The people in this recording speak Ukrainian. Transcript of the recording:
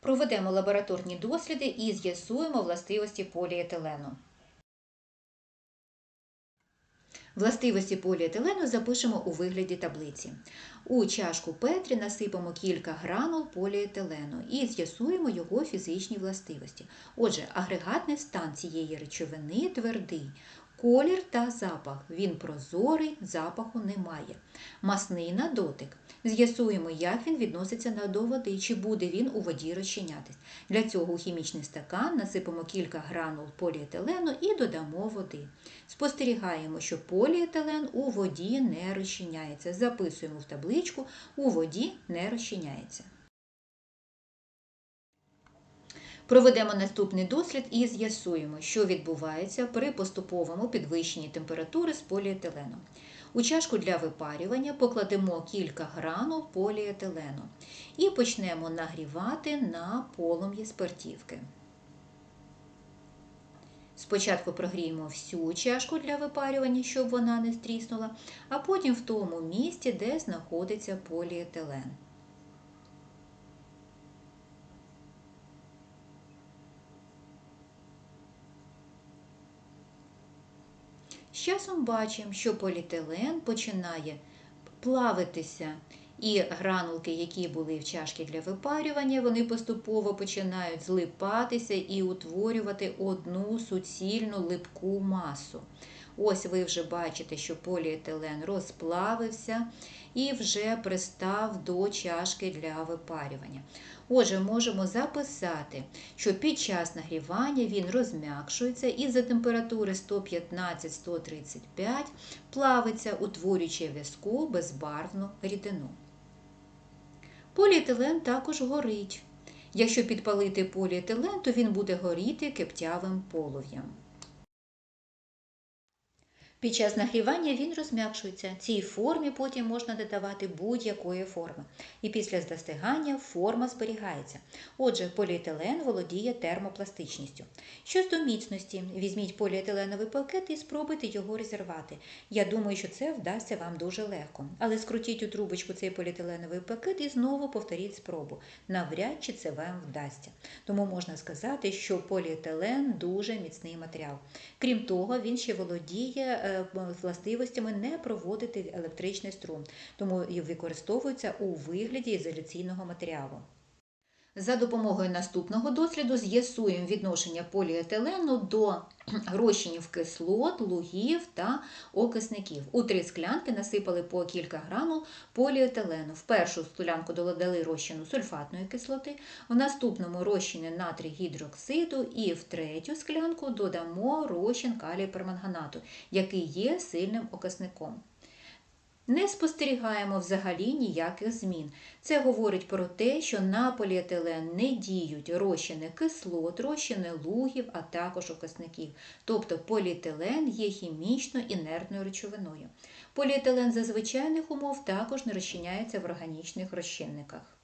Проведемо лабораторні досліди і з'ясуємо властивості поліетилену. Властивості поліетилену запишемо у вигляді таблиці. У чашку Петрі насипемо кілька гранул поліетилену і з'ясуємо його фізичні властивості. Отже, агрегатний стан цієї речовини твердий. Колір та запах. Він прозорий, запаху немає. Масний на дотик. З'ясуємо, як він відноситься до води, чи буде він у воді розчинятись. Для цього у хімічний стакан насипемо кілька гранул поліетилену і додамо води. Спостерігаємо, що поліетилен у воді не розчиняється. Записуємо в табличку, у воді не розчиняється. Проведемо наступний дослід і з'ясуємо, що відбувається при поступовому підвищенні температури з поліетиленом. У чашку для випарювання покладемо кілька гранул поліетилену і почнемо нагрівати на полум'ї спиртівки. Спочатку прогріємо всю чашку для випарювання, щоб вона не стріснула, а потім в тому місці, де знаходиться поліетилен. З часом бачимо, що поліетилен починає плавитися, і гранулки, які були в чашці для випарювання, вони поступово починають злипатися і утворювати одну суцільну липку масу. Ось ви вже бачите, що поліетилен розплавився і вже пристав до чашки для випарювання. Отже, можемо записати, що під час нагрівання він розм'якшується і за температури 115-135 плавиться, утворюючи в'язку безбарвну рідину. Поліетилен також горить. Якщо підпалити поліетилен, то він буде горіти киптявим полум'ям. Під час нагрівання він розм'якшується. Цій формі потім можна додавати будь-якої форми. І після застигання форма зберігається. Отже, поліетилен володіє термопластичністю. Щодо міцності, візьміть поліетиленовий пакет і спробуйте його розірвати. Я думаю, що це вдасться вам дуже легко. Але скрутіть у трубочку цей поліетиленовий пакет і знову повторіть спробу. Навряд чи це вам вдасться. Тому можна сказати, що поліетилен дуже міцний матеріал. Крім того, він ще володіє властивостями не проводити електричний струм, тому і використовується у вигляді ізоляційного матеріалу. За допомогою наступного досліду з'ясуємо відношення поліетилену до розчинів кислот, лугів та окисників. У три склянки насипали по кілька грамів поліетилену. В першу склянку додали розчину сульфатної кислоти, в наступному розчини натрій гідроксиду і в третю склянку додамо розчин калію перманганату, який є сильним окисником. Не спостерігаємо взагалі ніяких змін. Це говорить про те, що на поліетилен не діють розчини кислот, розчини лугів, а також окисників. Тобто поліетилен є хімічно інертною речовиною. Поліетилен за звичайних умов також не розчиняється в органічних розчинниках.